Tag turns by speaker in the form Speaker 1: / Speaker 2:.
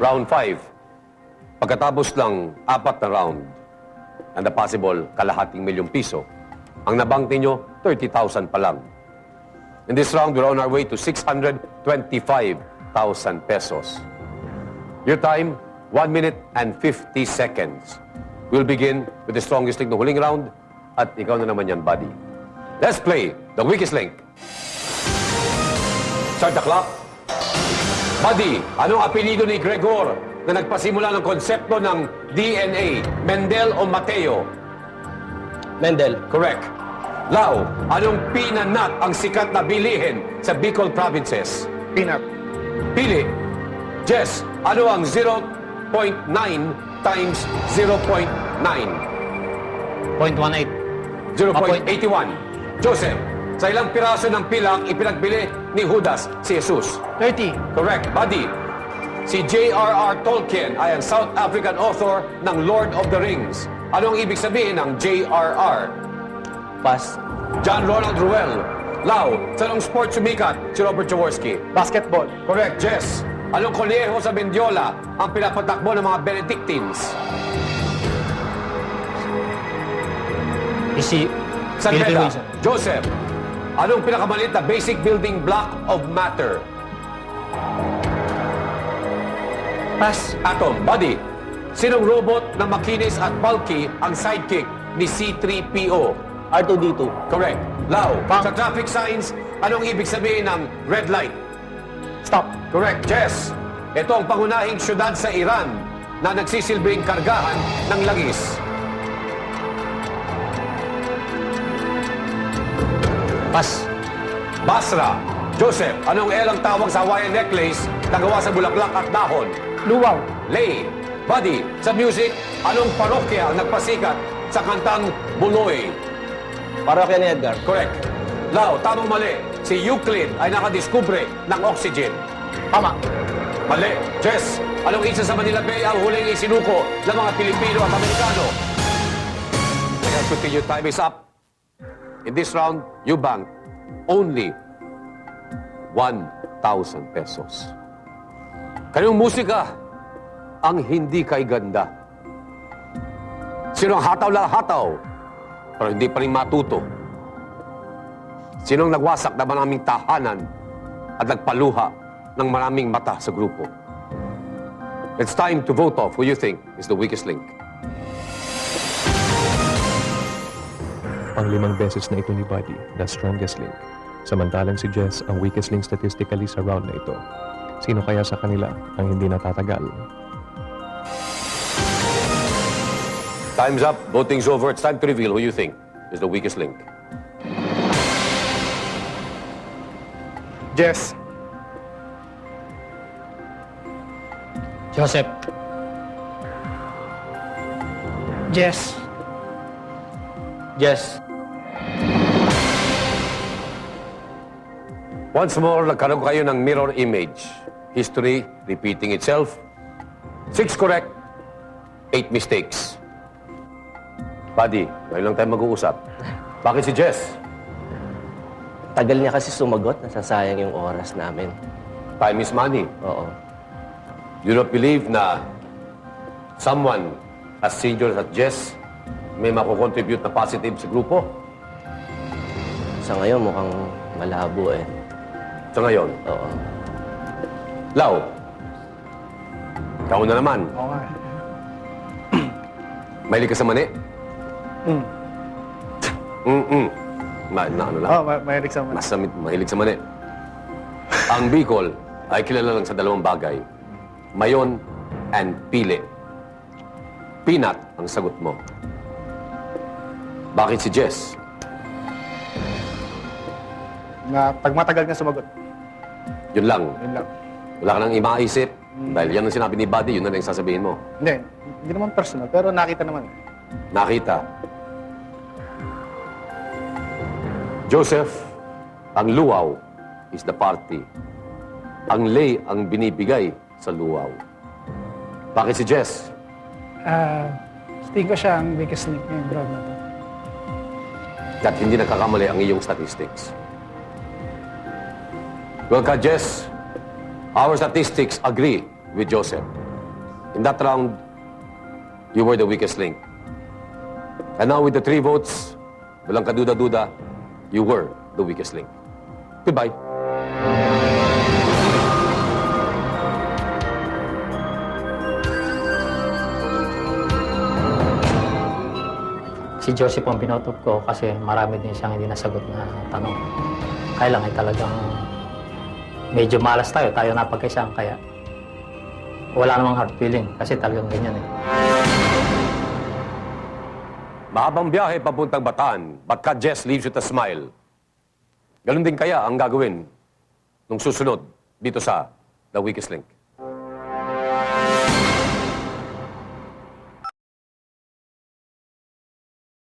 Speaker 1: Round 5. Pagkatapos ng apat na round and the possible kalahating milyong piso, ang nabank ninyo, 30,000 pa lang. In this round, we're on our way to 625,000 pesos. Your time, 1 minute and 50 seconds. We'll begin with the strongest link ng huling round at ikaw na naman yan, buddy. Let's play the weakest link. Start the clock. Buddy, anong apelido ni Gregor na nagpasimula ng konsepto ng DNA? Mendel o Mateo?
Speaker 2: Mendel.
Speaker 1: Correct. Lau, anong pinanat ang sikat na bilihin sa Bicol provinces?
Speaker 3: Peanut.
Speaker 1: Pili. Jess, ano ang 0.9 times 0.9?
Speaker 2: 0.18.
Speaker 1: 0.81. Joseph, sa ilang piraso ng pilang ipinagbili ni Judas si Jesus?
Speaker 3: 30.
Speaker 1: Correct. Buddy, si J.R.R. Tolkien ay ang South African author ng Lord of the Rings. Anong ibig sabihin ng J.R.R.?
Speaker 2: Pass.
Speaker 1: John Ronald Ruel. Lau, sa anong sport sumikat si Robert Jaworski?
Speaker 3: Basketball.
Speaker 1: Correct. Jess, anong kolyeho sa Mendiola ang pinapatakbo ng mga Benedictines?
Speaker 2: Isi.
Speaker 1: San
Speaker 2: Philippine
Speaker 1: Beda.
Speaker 2: Wilson.
Speaker 1: Joseph, anong pinakamaliit na basic building block of matter?
Speaker 3: Pass.
Speaker 1: Atom. Buddy, sinong robot na makinis at bulky ang sidekick ni C-3PO?
Speaker 2: R2D2.
Speaker 1: Correct. Lau,
Speaker 3: Bang.
Speaker 1: sa traffic signs, anong ibig sabihin ng red light?
Speaker 3: Stop.
Speaker 1: Correct. Jess, ito ang pangunahing syudad sa Iran na nagsisilbing kargahan ng langis.
Speaker 2: Pass.
Speaker 1: Basra. Joseph, anong L ang tawag sa Hawaiian necklace na gawa sa bulaklak at dahon?
Speaker 3: Luwaw.
Speaker 1: Lay. Buddy, sa music, anong parokya ang nagpasikat sa kantang Buloy?
Speaker 2: Parokya ni Edgar.
Speaker 1: Correct. Lau, tamang mali. Si Euclid ay nakadiskubre ng oxygen.
Speaker 3: Tama.
Speaker 1: Mali. Jess, anong isa sa Manila Bay ang huling isinuko ng mga Pilipino at Amerikano? Kaya your time is up. In this round, you bank only 1,000 pesos. Kanyang musika ang hindi kay ganda. Sino ang hataw lang hataw, pero hindi pa rin matuto? Sino ang nagwasak na maraming tahanan at nagpaluha ng maraming mata sa grupo? It's time to vote off who you think is the weakest link.
Speaker 4: Ang limang beses na ito ni Buddy, the strongest link. Samantalang si Jess ang weakest link statistically sa round na ito. Sino kaya sa kanila ang hindi natatagal?
Speaker 1: Time's up. Voting's over. It's time to reveal who you think is the weakest link.
Speaker 3: Jess.
Speaker 2: Joseph.
Speaker 3: Jess.
Speaker 2: Jess.
Speaker 1: Once more, nagkaroon kayo ng mirror image. History repeating itself. Six correct, eight mistakes. Buddy, ngayon lang tayo mag-uusap. Bakit si Jess?
Speaker 2: Tagal niya kasi sumagot. Nasasayang yung oras namin.
Speaker 1: Time is money.
Speaker 2: Oo.
Speaker 1: You don't believe na someone as senior as Jess may makukontribute na positive sa grupo?
Speaker 2: Sa ngayon mukhang malabo eh.
Speaker 1: Sa ngayon,
Speaker 2: Oo.
Speaker 1: Lau, ikaw na naman.
Speaker 3: Oo nga.
Speaker 1: Mahilig ka sa mani?
Speaker 3: Mm.
Speaker 1: Mm-mm. Ma na ano lang?
Speaker 3: Oh, ma mahilig sa
Speaker 1: Nasa mahilig sa mani. Ang Bicol ay kilala lang sa dalawang bagay. Mayon and pili. Peanut ang sagot mo. Bakit si Jess?
Speaker 3: Na pag matagal na sumagot.
Speaker 1: Yun lang.
Speaker 3: Yun lang.
Speaker 1: Wala ka nang imaisip. Dahil yan ang sinabi ni Buddy, yun na lang sasabihin mo.
Speaker 3: Hindi. Hindi naman personal, pero nakita naman.
Speaker 1: Nakita. Joseph, ang luwaw is the party. Ang lay ang binibigay sa luwaw. Bakit si Jess?
Speaker 5: Ah, tingin ko siya ang weakest link ngayong round na to.
Speaker 1: At hindi nagkakamali ang iyong statistics. Well, ka, Jess, our statistics agree with Joseph. In that round, you were the weakest link. And now with the three votes, walang kaduda-duda, you were the weakest link. Goodbye.
Speaker 6: Si Joseph ang binotot ko kasi marami din siyang hindi nasagot na tanong. Kaya lang ay talagang medyo malas tayo, tayo napagkaisang kaya wala namang hard feeling kasi talagang ganyan eh.
Speaker 1: Mahabang biyahe papuntang Bataan, but ka Jess leaves with a smile. Ganun din kaya ang gagawin nung susunod dito sa The Weakest Link.